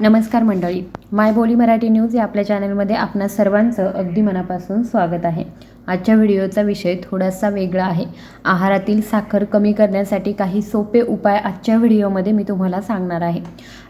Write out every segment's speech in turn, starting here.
नमस्कार मंडळी. माय बोली मराठी न्यूज या आपल्या चॅनलमध्ये आपणा सर्वांचं अगदी मनापासून स्वागत आहे. आजच्या व्हिडिओचा विषय थोडासा वेगळा आहे. आहारातील साखर कमी करण्यासाठी काही सोपे उपाय आजच्या व्हिडिओमध्ये मी तुम्हाला सांगणार आहे.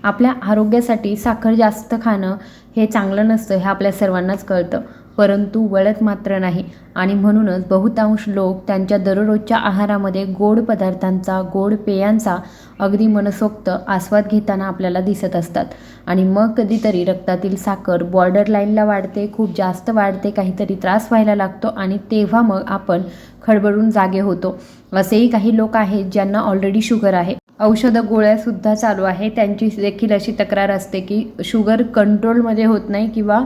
आपल्या आरोग्यासाठी साखर जास्त खाणं हे चांगलं नसतं हे आपल्या सर्वांनाच कळतं. परंतु वळत मात्र नाही. आणि म्हणूनच बहुतांश लोक त्यांच्या दररोजच्या आहारामध्ये गोड पदार्थांचा गोड पेयांचा अगदी मनसोक्त आस्वाद घेताना आपल्याला दिसत असतात. आणि मग कधीतरी रक्तातील साखर बॉर्डर लाईनला वाढते खूप जास्त वाढते काहीतरी त्रास व्हायला लागतो आणि तेव्हा मग आपण खडबडून जागे होतो. असेही काही लोक आहेत ज्यांना ऑलरेडी शुगर आहे. औषधं गोळ्यासुद्धा चालू आहे. त्यांची देखील अशी तक्रार असते की शुगर कंट्रोलमध्ये होत नाही किंवा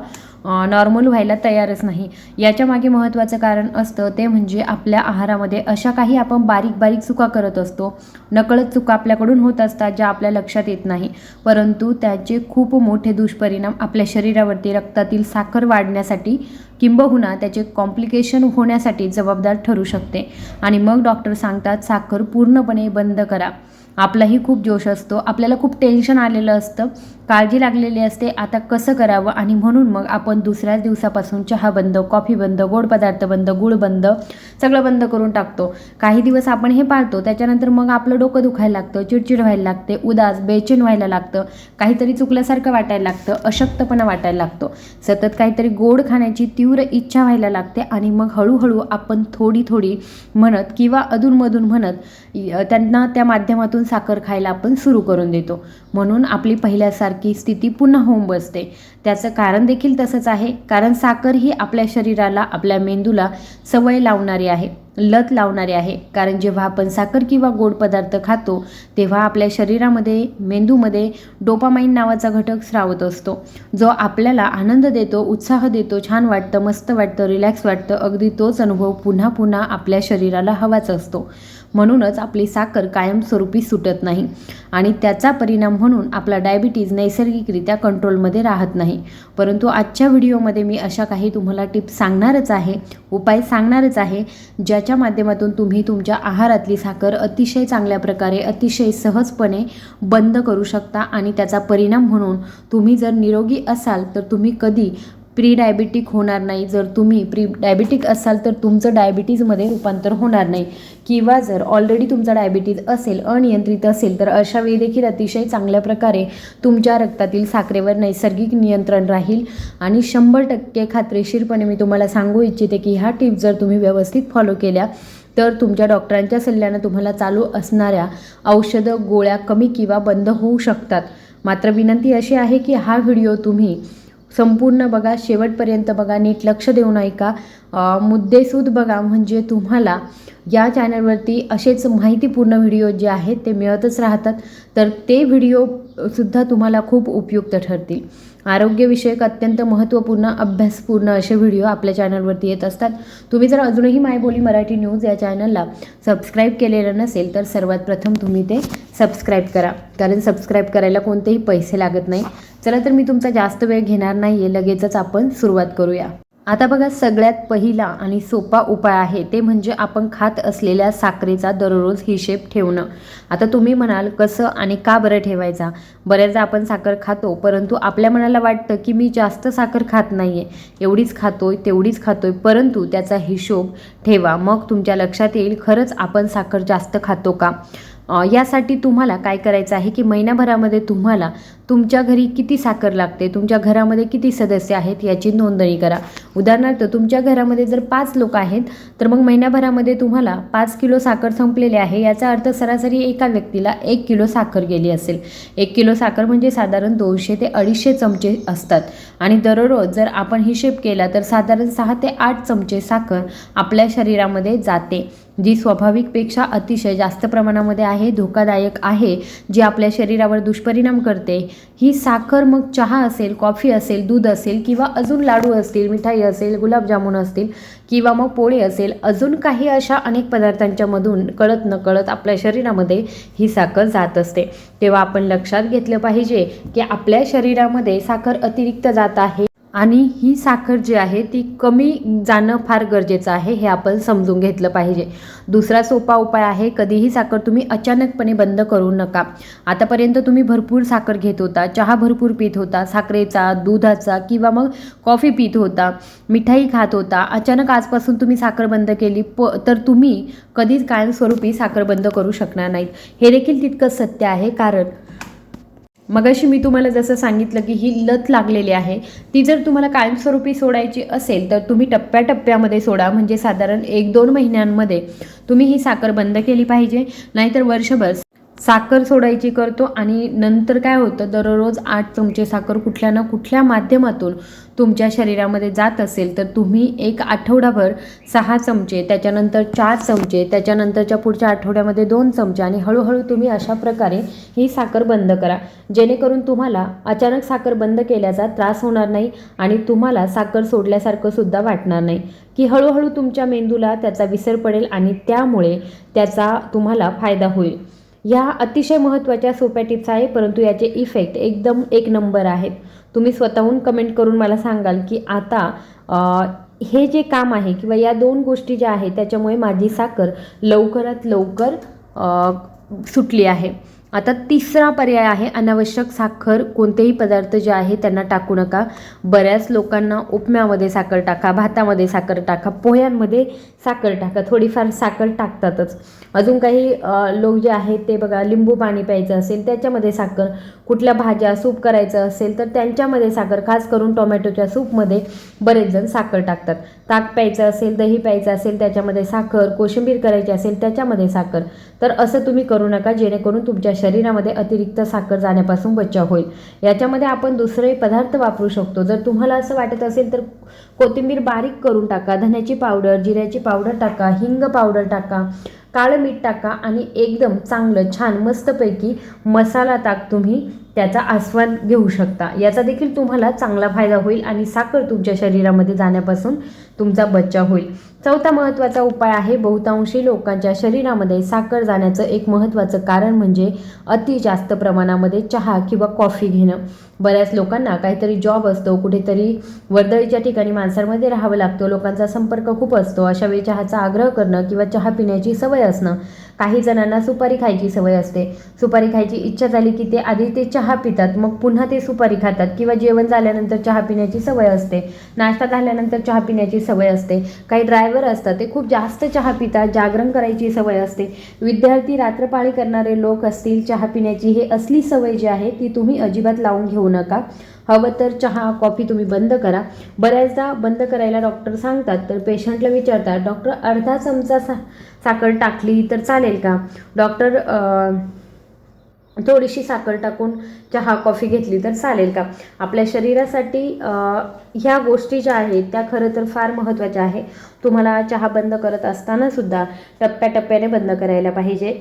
नॉर्मल व्हायला तयारच नाही. याच्यामागे महत्त्वाचं कारण असतं ते म्हणजे आपल्या आहारामध्ये अशा काही आपण बारीक बारीक चुका करत असतो. नकळत चुका आपल्याकडून होत असतात ज्या आपल्या लक्षात येत नाही. परंतु त्याचे खूप मोठे दुष्परिणाम आपल्या शरीरावरती रक्तातील साखर वाढण्यासाठी किंबहुना त्याचे कॉम्प्लिकेशन होण्यासाठी जबाबदार ठरू शकते. आणि मग डॉक्टर सांगतात साखर पूर्णपणे बंद करा. आपलाही खूप जोश असतो. आपल्याला खूप टेन्शन आलेलं असतं. काळजी लागलेली असते. आता कसं करावं? आणि म्हणून मग आपण दुसऱ्याच दिवसापासून चहा बंद कॉफी बंद गोड पदार्थ बंद गुळ बंद सगळं बंद करून टाकतो. काही दिवस आपण हे पाळतो. त्याच्यानंतर मग आपलं डोकं दुखायला लागतं चिडचिड व्हायला लागते उदास बेचैन व्हायला लागतं काहीतरी चुकल्यासारखं वाटायला लागतं अशक्तपणा वाटायला लागतो. सतत काहीतरी गोड खाण्याची तीव्र इच्छा व्हायला लागते आणि मग हळूहळू आपण थोडी थोडी म्हणत किंवा अधूनमधून म्हणत त्यांना त्या माध्यमातून साखर खायला आपण सुरू करून देतो. म्हणून आपली पहिल्यासारखी की स्थिती पुन्हा होऊन बसते. त्याचं कारण देखील तसंच आहे. कारण साखर ही आपल्या शरीराला आपल्या मेंदूला सवय लावणारी आहे. लत लावणारे आहे. कारण जेव्हा आपण साखर किंवा गोड पदार्थ खातो तेव्हा आपल्या शरीरामध्ये मेंदूमध्ये डोपामाइन नावाचा घटक स्रावत असतो. जो आपल्याला आनंद देतो उत्साह देतो छान वाटतं मस्त वाटतं रिलॅक्स वाटतं अगदी तोच अनुभव पुन्हा पुन्हा आपल्या शरीराला हवाच असतो. म्हणूनच आपली साखर कायमस्वरूपी सुटत नाही आणि त्याचा परिणाम म्हणून आपला डायबिटीज नैसर्गिकरित्या कंट्रोलमध्ये राहत नाही. परंतु आजच्या व्हिडिओमध्ये मी अशा काही तुम्हाला टिप्स सांगणारच आहे उपाय सांगणारच आहे ज्या ज्याच्या माध्यमातून तुम्ही तुमच्या आहारातली साखर अतिशय चांगल्या प्रकारे अतिशय सहजपणे बंद करू शकता आणि त्याचा परिणाम म्हणून तुम्ही जर निरोगी असाल तर तुम्ही कधी प्री डायबिटिक होणार नाही. जर तुम्ही प्री डायबिटिक असाल तर तुमचं डायबिटीजमध्ये रूपांतर होणार नाही. किंवा जर ऑलरेडी तुमचा डायबिटीज असेल अनियंत्रित असेल तर अशा वेळी देखील अतिशय चांगल्या प्रकारे तुमच्या रक्तातील साखरेवर नैसर्गिक नियंत्रण राहील. आणि शंभर टक्के खात्रीशीरपणे मी तुम्हाला सांगू इच्छिते की ह्या टिप्स जर तुम्ही व्यवस्थित फॉलो केल्या तर तुमच्या डॉक्टरांच्या सल्ल्यानं तुम्हाला चालू असणाऱ्या औषधं गोळ्या कमी किंवा बंद होऊ शकतात. मात्र विनंती अशी आहे की हा व्हिडिओ तुम्ही संपूर्ण बघा शेवटपर्यंत बघा नीट लक्ष देऊन ऐका. मुद्देसूद बघा म्हणजे तुम्हाला या चॅनलवरती असेच माहितीपूर्ण व्हिडिओ जे आहेत ते मिळतच राहतात. तर ते व्हिडिओसुद्धा तुम्हाला खूप उपयुक्त ठरतील. आरोग्यविषयक अत्यंत महत्त्वपूर्ण अभ्यासपूर्ण असे व्हिडिओ आपल्या चॅनलवरती येत असतात. तुम्ही जर अजूनही मायबोली मराठी न्यूज या चॅनलला सबस्क्राईब केलेलं नसेल तर सर्वात प्रथम तुम्ही ते सबस्क्राईब करा. कारण सबस्क्राईब करायला कोणतेही पैसे लागत नाही. चला तर मी तुमचा जास्त वेळ घेणार नाही आहे लगेचच आपण सुरुवात करूया. आता बघा सगळ्यात पहिला आणि सोपा उपाय आहे ते म्हणजे आपण खात असलेल्या साखरेचा दररोज हिशेब ठेवणं. आता तुम्ही म्हणाल कसं आणि का बरं ठेवायचा? बऱ्याचदा आपण साखर खातो परंतु आपल्या मनाला वाटतं की मी जास्त साखर खात नाही आहे एवढीच खातोय तेवढीच खातोय परंतु त्याचा हिशोब ठेवा. मग तुमच्या लक्षात येईल खरंच आपण साखर जास्त खातो का? यासाठी तुम्हाला काय करायचं आहे की महिन्याभरामध्ये तुम्हाला तुमच्या घरी किती साखर लागते? तुमच्या घरामध्ये किती सदस्य आहेत याची नोंदणी करा. उदाहरणार्थ तुमच्या घरामध्ये जर पाच लोक आहेत तर मग महिन्याभरामध्ये तुम्हाला पाच किलो साखर संपलेली आहे. याचा अर्थ सरासरी एका व्यक्तीला एक किलो साखर गेली असेल. एक किलो साखर म्हणजे साधारण दोनशे ते अडीचशे चमचे असतात. आणि दररोज जर आपण हिशेब केला तर साधारण सहा ते आठ चमचे साखर आपल्या शरीरामध्ये जाते जी स्वाभाविकपेक्षा अतिशय जास्त प्रमाणामध्ये आहे धोकादायक आहे जी आपल्या शरीरावर दुष्परिणाम करते. ही साखर मग चहा असेल कॉफी असेल दूध असेल किंवा अजून लाडू असतील मिठाई असेल गुलाबजामुन असतील किंवा मग पोळी असेल अजून काही अशा अनेक पदार्थांच्यामधून कळत नकळत आपल्या शरीरामध्ये ही साखर जात असते. तेव्हा आपण लक्षात घेतलं पाहिजे की आपल्या शरीरामध्ये साखर अतिरिक्त जात आहे. आणि ही साखर जी आहे ती कमी जाणं फार गरजेचं आहे हे आपण समजून घेतलं पाहिजे. दुसरा सोपा उपाय आहे कधीही साखर तुम्ही अचानकपणे बंद करू नका. आतापर्यंत तुम्ही भरपूर साखर घेत होता चहा भरपूर पित होता साखरेचा दुधाचा किंवा मग कॉफी पित होता मिठाई खात होता अचानक आजपासून तुम्ही साखर बंद केली प तर तुम्ही कधीच कायमस्वरूपी साखर बंद करू शकणार नाहीत. हे देखील तितकंच सत्य आहे कारण मगाशी मी तुम्हाला जसं सांगितलं की ही लत लागलेली आहे ती जर तुम्हाला कायमस्वरूपी सोडायची असेल तर तुम्ही टप्प्याटप्प्यामध्ये सोडा. म्हणजे साधारण एक दोन महिन्यांमध्ये तुम्ही ही साखर बंद केली पाहिजे नाहीतर वर्षभर साखर सोडायची करतो आणि नंतर काय होतं दररोज आठ चमचे साखर कुठल्या ना कुठल्या माध्यमातून तुमच्या शरीरामध्ये जात असेल तर तुम्ही एक आठवडाभर सहा चमचे त्याच्यानंतर चार चमचे त्याच्यानंतरच्या पुढच्या आठवड्यामध्ये दोन चमचे आणि हळूहळू तुम्ही अशा प्रकारे ही साखर बंद करा. जेणेकरून तुम्हाला अचानक साखर बंद केल्याचा त्रास होणार नाही आणि तुम्हाला साखर सोडल्यासारखं सुद्धा वाटणार नाही. की हळूहळू तुमच्या मेंदूला त्याचा विसर पडेल आणि त्यामुळे त्याचा तुम्हाला फायदा होईल. या अतिशय महत्त्वाच्या सोप्या टिप्स आहे परंतु याचे इफेक्ट एकदम एक नंबर आहेत. तुम्ही स्वतःहून कमेंट करून मला सांगाल की आता हे जे काम आहे किंवा या दोन गोष्टी ज्या आहेत त्याच्यामुळे माझी साखर लवकरात लवकर सुटली आहे. आता तिसरा पर्याय आहे अनावश्यक साखर कोणतेही पदार्थ जे आहे त्यांना टाकू नका. बऱ्याच लोकांना उपम्यामध्ये साखर टाका भातामध्ये साखर टाका पोह्यांमध्ये साखर टाका थोडीफार साखर टाकतातच. अजून काही लोक जे आहेत ते बघा लिंबू पाणी प्यायचं असेल त्याच्यामध्ये साखर कुठल्या भाज्या सूप करायचं असेल तर त्यांच्यामध्ये साखर खास करून टोमॅटोच्या सूपमध्ये बरेच जण साखर टाकतात. ताक प्यायचं असेल दही प्यायचं असेल त्याच्यामध्ये साखर कोशिंबीर करायची असेल त्याच्यामध्ये साखर. तर असं तुम्ही करू नका जेणेकरून तुमच्या शरीरामध्ये अतिरिक्त साखर जाण्यापासून बचाव होईल. याच्यामध्ये आपण दुसरे पदार्थ वापरू शकतो. जर तुम्हाला असं वाटत असेल तर कोथिंबीर बारीक करून टाका. धन्याची पावडर जिऱ्याची पावडर टाका हिंग पावडर टाका काळं मीठ टाका आणि एकदम चांगलं छान मस्तपैकी मसाला ताक तुम्ही त्याचा आस्वाद घेऊ शकता. याचा देखील तुम्हाला चांगला फायदा होईल आणि साखर तुमच्या शरीरामध्ये जाण्यापासून तुमचा बचाव होईल. चौथा महत्त्वाचा उपाय आहे बहुतांशी लोकांच्या शरीरामध्ये साखर जाण्याचं एक महत्त्वाचं कारण म्हणजे अति जास्त प्रमाणामध्ये चहा किंवा कॉफी घेणं. बऱ्याच लोकांना काहीतरी जॉब असतो कुठेतरी वर्दळीच्या ठिकाणी माणसांमध्ये राहावं लागतं लोकांचा संपर्क खूप असतो. अशा वेळी चहाचा आग्रह करणं किंवा चहा पिण्याची सवय असणं काही जणांना सुपारी खायची सवय असते. सुपारी खायची इच्छा झाली की ते आधी ते चहा पितात मग पुन्हा ते सुपारी खातात किंवा जेवण झाल्यानंतर चहा पिण्याची सवय असते. नाश्ता झाल्यानंतर चहा पिण्याची सवय असते. काही ड्रायव्हर असतात ते खूप जास्त चहा पितात जागरण करायची सवय असते. विद्यार्थी रात्रपाळी करणारे लोक असतील चहा पिण्याची हे असली सवय जी आहे ती तुम्ही अजिबात लावून घेऊ नका. हवं तर चहा कॉफी तुम्ही बंद करा. बऱ्याचदा बंद करायला डॉक्टर सांगतात तर पेशंटला विचारतात डॉक्टर अर्धा चमचा सा साखर टाकली तर चालेल का? डॉक्टर थोडीशी साखर टाकून चहा कॉफी घेतली तर चालेल का? आपल्या शरीरासाठी ह्या गोष्टी ज्या आहेत त्या खरं तर फार महत्त्वाच्या आहे. तुम्हाला चहा बंद करत असताना सुद्धा टप्प्याटप्प्याने बंद करायला पाहिजे.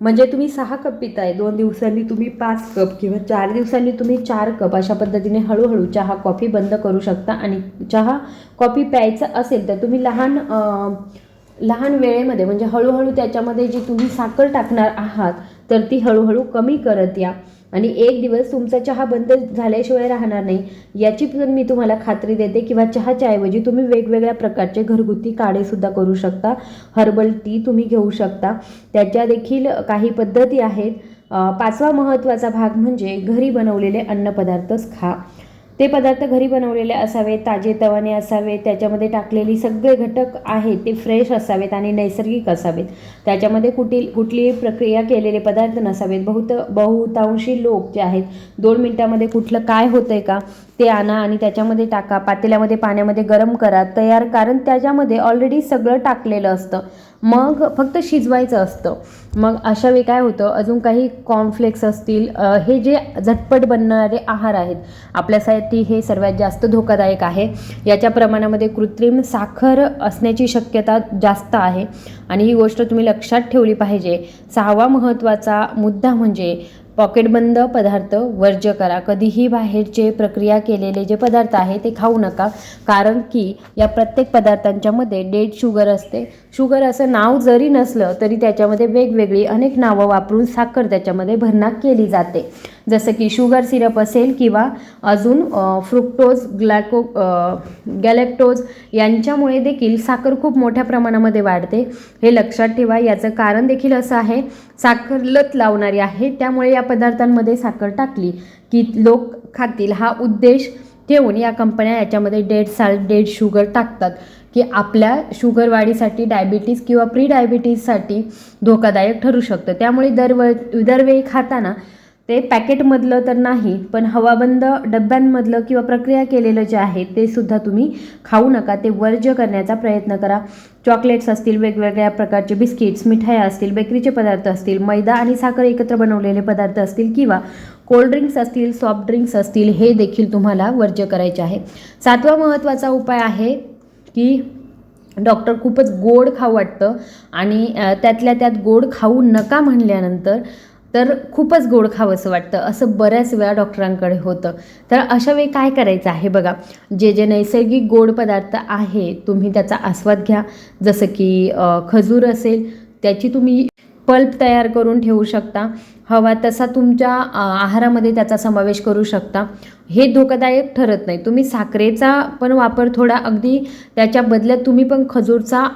म्हणजे तुम्ही सहा कप पिताय दोन दिवसांनी तुम्ही पाच कप किंवा चार दिवसांनी तुम्ही चार कप अशा पद्धतीने हळूहळू चहा कॉफी बंद करू शकता. आणि चहा कॉफी प्यायचं असेल तर तुम्ही लहान लहान वेळेमध्ये म्हणजे हळूहळू त्याच्यामध्ये जी तुम्ही साखर टाकणार आहात तर ती हळूहळू कमी करत या. आणि एक दिवस तुमचा चहा बंद झाल्याशिवाय राहणार नाही. याची पण मी तुम्हाला खात्री देते किंवा चहाच्या ऐवजी तुम्ही वेगवेगळ्या प्रकारचे घरगुती काढेसुद्धा करू शकता. हर्बल टी तुम्ही घेऊ शकता. त्याच्या देखील काही पद्धती आहेत. पाचवा महत्त्वाचा भाग म्हणजे घरी बनवलेले अन्नपदार्थच खा. ते पदार्थ घरी बनवलेले असावेत ताजे तवाने असावेत त्याच्यामध्ये टाकलेली सगळे घटक आहेत ते फ्रेश असावेत आणि नैसर्गिक असावेत. त्याच्यामध्ये कुठली कुठलीही प्रक्रिया केलेले पदार्थ नसावेत. बहुत बहुतांशी लोक जे आहेत दोन मिनटामध्ये कुठलं काय होतं आहे का ते आणा आणि त्याच्यामध्ये टाका. पातेल्यामध्ये पाण्यामध्ये गरम करा. तयार कारण त्याच्यामध्ये ऑलरेडी सगळं टाकलेलं असतं. मग फक्त शिजवायचं असतं. मग अशा वेळी काय होतं? अजून काही कॉर्नफ्लेक्स असतील हे जे झटपट बनणारे आहार आहेत आपल्यासाठी हे सर्वात जास्त धोकादायक आहे. याच्या प्रमाणामध्ये कृत्रिम साखर असण्याची शक्यता जास्त आहे. आणि ही गोष्ट तुम्ही लक्षात ठेवली पाहिजे. सहावा महत्त्वाचा मुद्दा म्हणजे पॉकेटबंद पदार्थ वर्ज्य करा. कधीही बाहेरचे प्रक्रिया केलेले जे पदार्थ आहे ते खाऊ नका. कारण की या प्रत्येक पदार्थांच्यामध्ये डेड शुगर असते. शुगर असं नाव जरी नसलं तरी त्याच्यामध्ये वेगवेगळी अनेक नावं वापरून साखर त्याच्यामध्ये भरणाक केली जाते. जसं की शुगर सिरप असेल किंवा अजून फ्रुक्टोज ग्लॅको गॅलेक्टोज यांच्यामुळे देखील साखर खूप मोठ्या प्रमाणामध्ये वाढते. हे लक्षात ठेवा. याचं कारण देखील असं आहे साखर लत लावणारी आहे त्यामुळे या पदार्थांमध्ये साखर टाकली की लोक खातील. हा उद्देश ठेवून या कंपन्या याच्यामध्ये डेड साल्ट डेड शुगर टाकतात की आपल्या शुगर वाढीसाठी डायबिटीज किंवा प्री डायबिटीजसाठी धोकादायक ठरू शकतं. त्यामुळे दरव दरवेळी खाताना ते पॅकेटमधलं तर नाही पण हवाबंद डब्यांमधलं किंवा प्रक्रिया केलेलं जे आहे ते सुद्धा तुम्ही खाऊ नका. ते वर्ज्य करण्याचा प्रयत्न करा. चॉकलेट्स असतील वेगवेगळ्या प्रकारचे बिस्किट्स मिठाया असतील बेकरीचे पदार्थ असतील मैदा आणि साखर एकत्र बनवलेले पदार्थ असतील किंवा कोल्ड्रिंक्स असतील सॉफ्ट ड्रिंक्स असतील हे देखील तुम्हाला वर्ज्य करायचे आहे. सातवा महत्त्वाचा उपाय आहे की डॉक्टर खूपच गोड खाऊ वाटतं आणि त्यातल्या त्यात गोड खाऊ नका म्हणल्यानंतर तर खूपच गोड खावंसं वाटतं. असं बऱ्याच वेळा डॉक्टरांकडे होतं. तर अशा वेळी काय करायचं आहे बघा? जे जे नैसर्गिक गोड पदार्थ आहे तुम्ही त्याचा आस्वाद घ्या. जसं की खजूर असेल त्याची तुम्ही पल्प तयार करून ठेवू शकता. हवा तसा तुमच्या आहारामध्ये त्याचा समावेश करू शकता. हे धोकादायक ठरत नाही. तुम्ही साखरेचा पण वापर थोडा अगदी त्याच्या बदल्यात तुम्ही पण खजूरचा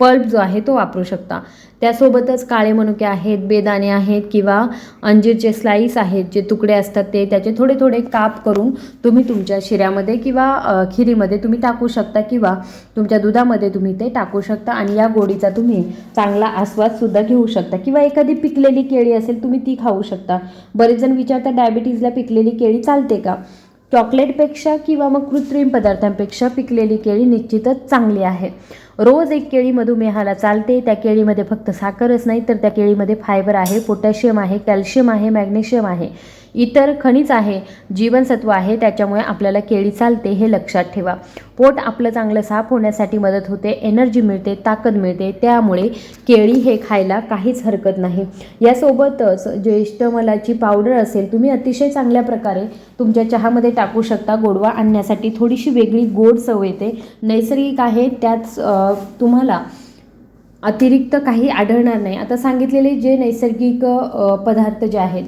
पल्प जो आहे तो वापरू शकता. त्यासोबतच काळे मनुके आहेत बेदाणे आहेत किंवा अंजीरचे स्लाईस आहेत जे तुकडे असतात ते त्याचे थोडे थोडे काप करून तुम्ही तुमच्या शिऱ्यामध्ये किंवा खिरीमध्ये तुम्ही टाकू शकता किंवा तुमच्या दुधामध्ये तुम्ही ते टाकू शकता आणि या गोडीचा तुम्ही चांगला आस्वादसुद्धा घेऊ शकता किंवा एखादी पिकलेली केळी असेल तुम्ही ती खाऊ शकता. बरेच जण विचारतात डायबिटीजला पिकलेली केळी चालते का? चॉकलेटपेक्षा किंवा मग कृत्रिम पदार्थांपेक्षा पिकलेली केळी निश्चितच चांगली आहे. रोज एक केळी मधुमेहाला चालते. त्या केळीमध्ये फक्त साखरच नाही तर त्या केळीमध्ये फायबर आहे पोटॅशियम आहे कॅल्शियम आहे मॅग्नेशियम आहे. इतर खनिज आहे जीवनसत्व आहे त्याच्यामुळे आपल्याला केळी चालते हे लक्षात ठेवा. पोट आपलं चांगलं साफ होण्यासाठी मदत होते एनर्जी मिळते ताकद मिळते त्यामुळे केळी हे खायला काहीच हरकत नाही. यासोबतच ज्येष्ठ मलाची पावडर असेल तुम्ही अतिशय चांगल्या प्रकारे तुमच्या चहामध्ये टाकू शकता गोडवा आणण्यासाठी थोडीशी वेगळी गोड चव येते. नैसर्गिक आहे त्याच तुम्हाला अतिरिक्त काही आढळणार नाही. आता सांगितलेले जे नैसर्गिक पदार्थ जे आहेत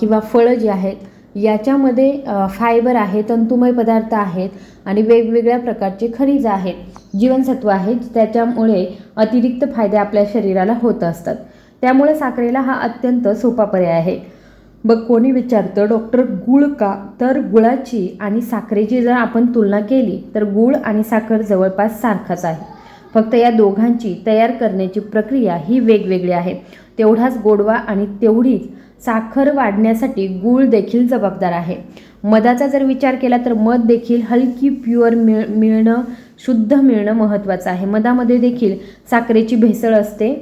किंवा फळं जी आहेत याच्यामध्ये फायबर आहे तंतुमय पदार्थ आहेत आणि वेगवेगळ्या प्रकारचे खनिज आहेत जीवनसत्व आहेत त्याच्यामुळे अतिरिक्त फायदे आपल्या शरीराला होत असतात. त्यामुळे साखरेला हा अत्यंत सोपा पर्याय आहे. बघ कोणी विचारतं डॉक्टर गुळ का? तर गुळाची आणि साखरेची जर आपण तुलना केली तर गुळ आणि साखर जवळपास सारखाच आहे. फक्त या दोघांची तयार करण्याची प्रक्रिया ही वेगवेगळी आहे. तेवढाच गोडवा आणि तेवढीच साखर वाढण्यासाठी गूळ देखील जबाबदार आहे. मधाचा जर विचार केला तर मध देखील हलकी प्युअर मिळ मिळणं शुद्ध मिळणं महत्त्वाचं आहे. मधामध्ये देखील साखरेची भेसळ असते.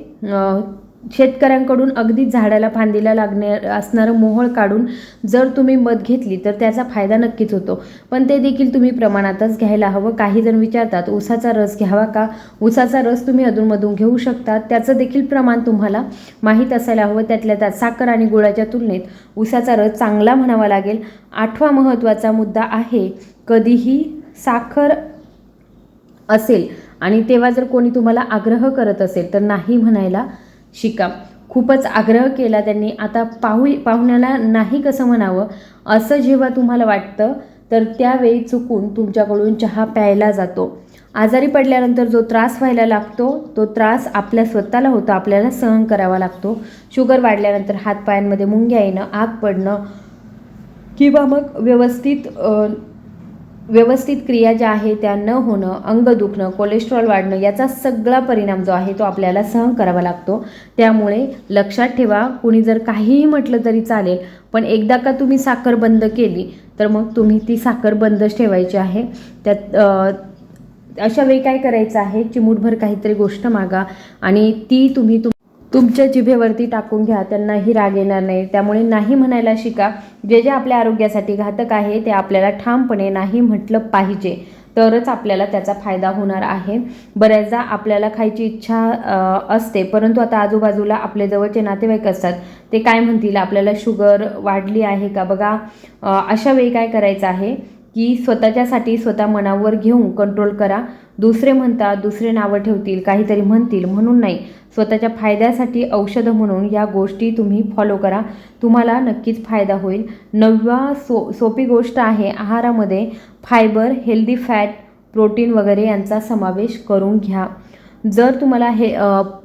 शेतकऱ्यांकडून अगदी झाडाला फांदीला लागणे असणारं मोहळ काढून जर तुम्ही मध घेतली तर त्याचा फायदा नक्कीच होतो. पण ते देखील तुम्ही प्रमाणातच घ्यायला हवं. काही जण विचारतात ऊसाचा रस घ्यावा का? ऊसाचा रस तुम्ही अधूनमधून घेऊ शकता. त्याचं देखील प्रमाण तुम्हाला माहीत असायला हवं. त्यातल्या त्यात साखर आणि गुळाच्या तुलनेत ऊसाचा रस चांगला म्हणावा लागेल. आठवा महत्त्वाचा मुद्दा आहे कधीही साखर असेल आणि तेव्हा जर कोणी तुम्हाला आग्रह करत असेल तर नाही म्हणायला शिका खूपच आग्रह केला त्यांनी. आता पाहू पाहुण्याला नाही कसं म्हणावं? असं जेव्हा तुम्हाला वाटतं तर त्यावेळी चुकून तुमच्याकडून चहा प्यायला जातो. आजारी पडल्यानंतर जो त्रास व्हायला लागतो तो त्रास आपल्या स्वतःला होतो. आपल्याला सहन करावा लागतो. शुगर वाढल्यानंतर हातपायांमध्ये मुंग्या येणं आग पडणं किंवा मग व्यवस्थित व्यवस्थित क्रिया ज्या आहे त्या न होणं अंग दुखणं कोलेस्ट्रॉल वाढणं याचा सगळा परिणाम जो आहे तो आपल्याला सहन करावा लागतो. त्यामुळे लक्षात ठेवा कुणी जर काहीही म्हटलं तरी चालेल पण एकदा का तुम्ही साखर बंद केली तर मग तुम्ही ती साखर बंदच ठेवायची आहे. त्यात अशा वेळी काय करायचं आहे? चिमूटभर काहीतरी गोष्ट मागा आणि ती तुम्ही तुम तुमच्या जिभेवरती टाकून घ्या त्यांनाही राग येणार नाही. त्यामुळे नाही म्हणायला शिका. जे जे आपल्या आरोग्यासाठी घातक आहे ते आपल्याला ठामपणे नाही म्हटलं पाहिजे. तरच आपल्याला त्याचा फायदा होणार आहे. बऱ्याचदा आपल्याला खायची इच्छा असते परंतु आता आजूबाजूला आपले जवळचे नातेवाईक असतात. ते काय म्हणतील? आपल्याला शुगर वाढली आहे का? बघा अशा वेळी काय करायचं आहे की स्वतःच्यासाठी स्वतः मनावर घेऊन कंट्रोल करा. दुसरे म्हणतात दुसरे नावं ठेवतील काहीतरी म्हणतील म्हणून नाही. स्वतःच्या फायद्यासाठी औषधं म्हणून या गोष्टी तुम्ही फॉलो करा. तुम्हाला नक्कीच फायदा होईल. नववा सो सोपी गोष्ट आहे आहारामध्ये फायबर हेल्दी फॅट प्रोटीन वगैरे यांचा समावेश करून घ्या. जर तुम्हाला हे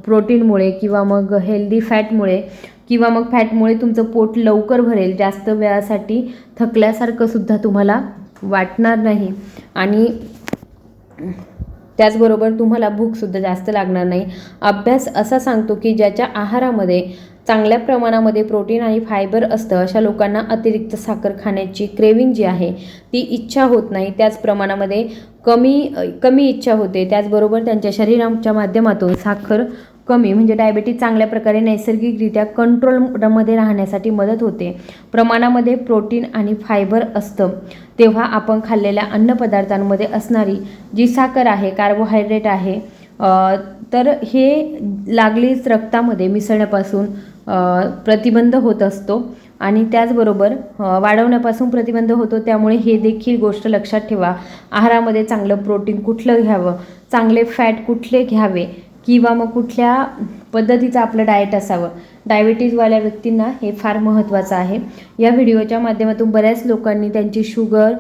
प्रोटीनमुळे किंवा मग हेल्दी फॅटमुळे किंवा मग फॅटमुळे तुमचं पोट लवकर भरेल जास्त वेळासाठी थकल्यासारखं सुद्धा तुम्हाला वाटणार नाही. आणि त्याचबरोबर तुम्हाला भूकसुद्धा जास्त लागणार नाही. अभ्यास असा सांगतो की ज्याच्या आहारामध्ये चांगल्या प्रमाणामध्ये प्रोटीन आणि फायबर असतं अशा लोकांना अतिरिक्त साखर खाण्याची क्रेविंग जी आहे ती इच्छा होत नाही. त्याच प्रमाणामध्ये कमी कमी इच्छा होते. त्याचबरोबर त्यांच्या शरीराच्या माध्यमातून साखर कमी म्हणजे डायबेटीस चांगल्या प्रकारे नैसर्गिकरित्या कंट्रोलमध्ये राहण्यासाठी मदत होते. प्रमाणामध्ये प्रोटीन आणि फायबर असतं. तेव्हा आपण खाल्लेल्या अन्नपदार्थांमध्ये असणारी जी साखर आहे कार्बोहायड्रेट आहे तर हे लागलीच रक्तामध्ये मिसळण्यापासून प्रतिबंध होत असतो. आणि त्याचबरोबर वाढवण्यापासून प्रतिबंध होतो. त्यामुळे हे देखील गोष्ट लक्षात ठेवा. आहारामध्ये चांगलं प्रोटीन कुठलं घ्यावं? चांगले फॅट कुठले घ्यावे? किंवा मग कुठल्या पद्धतीचं आपलं डाएट असावं. डायबिटीजवाल्या व्यक्तींना हे फार महत्त्वाचं आहे. या व्हिडिओच्या माध्यमातून बऱ्याच लोकांनी त्यांची sugar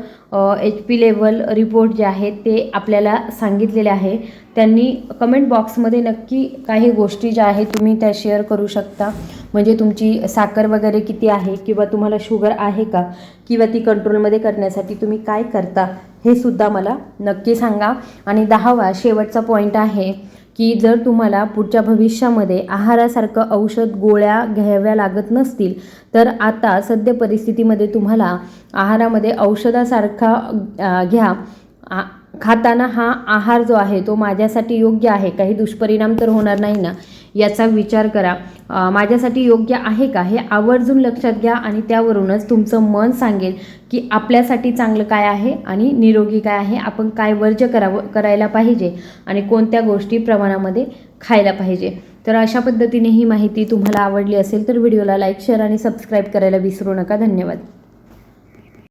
H P level report जे आहेत ते आपल्याला सांगितलेले आहे. त्यांनी कमेंट बॉक्समध्ये नक्की काही गोष्टी ज्या आहेत तुम्ही त्या शेअर करू शकता. म्हणजे तुमची साखर वगैरे किती आहे किंवा तुम्हाला शुगर आहे का? किंवा ती कंट्रोलमध्ये करण्यासाठी तुम्ही काय करता हे सुद्धा मला नक्की सांगा. आणि दहावा शेवटचा पॉईंट आहे. की जर तुम्हाला पुढच्या भविष्यामध्ये आहारासारखं औषध गोळ्या घ्याव्या लागत नसतील तर आता सद्य परिस्थितीमध्ये तुम्हाला आहारामध्ये औषधासारखा घ्या. आ- खाताना हा आहार जो आहे तो माझ्यासाठी योग्य आहे. काही दुष्परिणाम तर होणार नाही ना. याचा विचार करा. माझ्यासाठी योग्य आहे का? हे आवर्जून लक्षात घ्या आणि त्यावरूनच तुमचं मन सांगेल की आपल्यासाठी चांगलं काय आहे आणि निरोगी काय आहे. आपण काय वर्ज्य करावं करायला पाहिजे आणि कोणत्या गोष्टी प्रमाणामध्ये खायला पाहिजे. तर अशा पद्धतीने ही माहिती तुम्हाला आवडली असेल तर व्हिडिओला लाईक शेअर आणि सबस्क्राईब करायला विसरू नका. धन्यवाद.